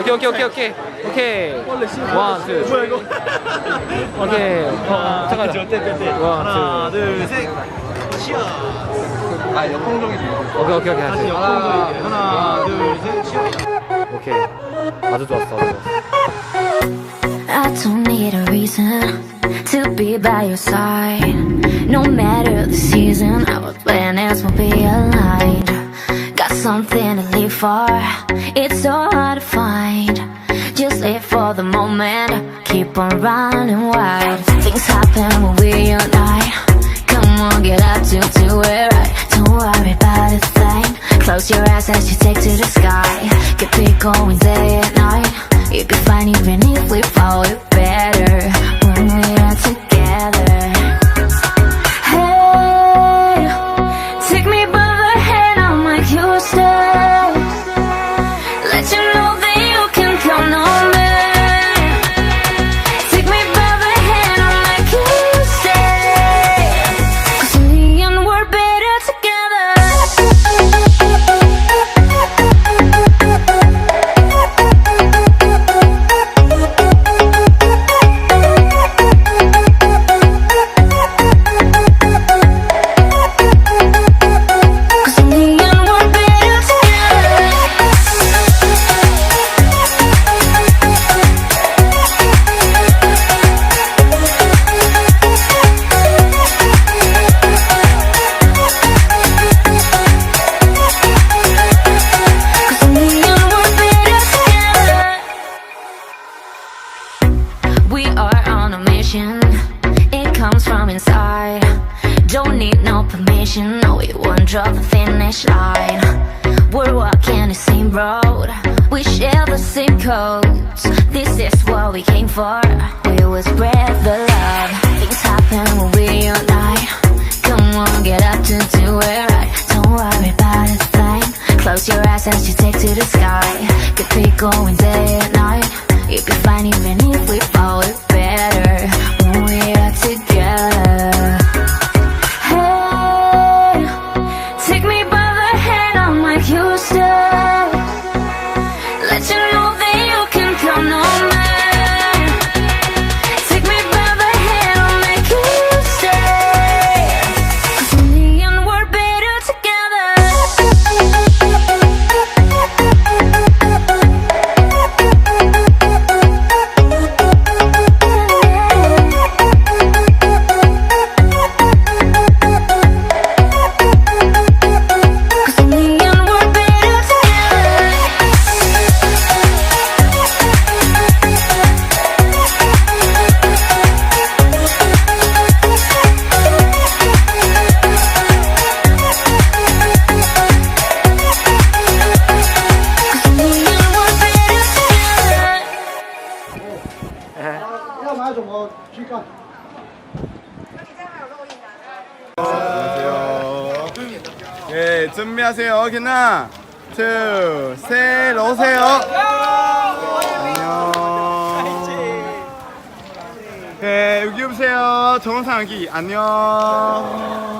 오케이 오케이 오케이 오케이 오케이 원, 투 뭐야 이거? 오케이 어, 잠깐만 원, 하나, 투 둘, 셋. 치아. 아 역동적이지. 오케이 오케이 오케이 다시 옆으로 하나, 둘, 셋. 치아. 오케이 아주 좋았어 아주 좋았어 I don't need a reason to be by your side. No matter the season, our planets will be aligned. Something to live for, it's so hard to find. Just live for the moment, keep on running wild. Things happen when we unite. Come on, get up to do it right. Don't worry about a thing. Close your eyes as you take to the sky. Keep it going day and night. You'll be fine even if we fall drop the finish line. We're walking the same road. We share the same codes. This is what we came for. We will spread the love. Things happen when we unite. Come on, get up to do it right. Don't worry about a thing. Close your eyes as you take to the sky. Keep it going day and night. You'll be fine even if we 要买什么去看？ 예, 준비하세요. 괜나. 투, 셋, 오세요. 안녕. 예, 여기 오세요. 정상기 안녕.